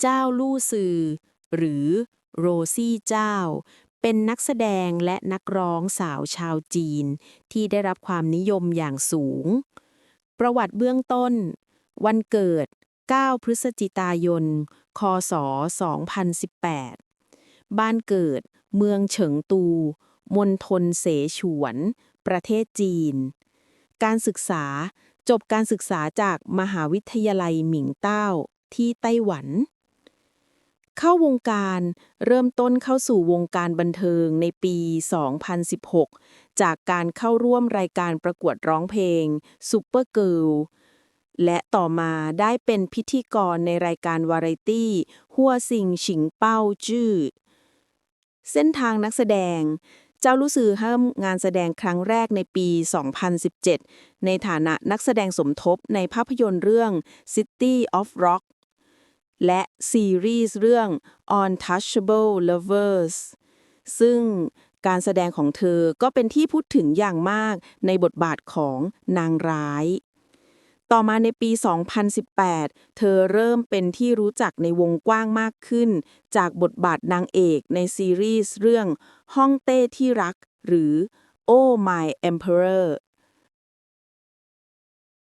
เจ้าลู่ซือ หรือโรซี่เจ้า เป็นนักแสดงและนักร้องสาวชาวจีน ที่ได้รับความนิยมอย่างสูง ประวัติเบื้องต้น วันเกิด 9 พฤศจิกายน คศ 2018 บ้านเกิด เมืองเฉิงตู มณฑลเสฉวน ประเทศจีน การศึกษาจบการศึกษาจากมหาวิทยาลัยหมิงเต้าที่ไต้หวัน เข้าวงการเริ่มต้นเข้าสู่วงการบันเทิงในปี 2016 จากการเข้าร่วมรายการประกวดร้องเพลง Super Girl และต่อมาได้เป็นพิธีกรในรายการวาไรตี้ หัวซิงฉิงเป้าจื้อ เส้นทางนักแสดง เจ้ารู้สือเริ่มงานแสดงครั้งแรกในปี 2017 ในฐานะนักแสดงสมทบในภาพยนตร์เรื่อง City of Rock และซีรีส์เรื่อง Untouchable Lovers ซึ่งการแสดงของเธอก็เป็นที่พูดถึงอย่างมากในบทบาทของนางร้าย ต่อมาในปี 2018 เธอเริ่มเป็นที่รู้จักในวงกว้างมากขึ้น จากบทบาทนางเอกในซีรีส์เรื่อง ห้องเต้ที่รัก หรือ Oh My Emperor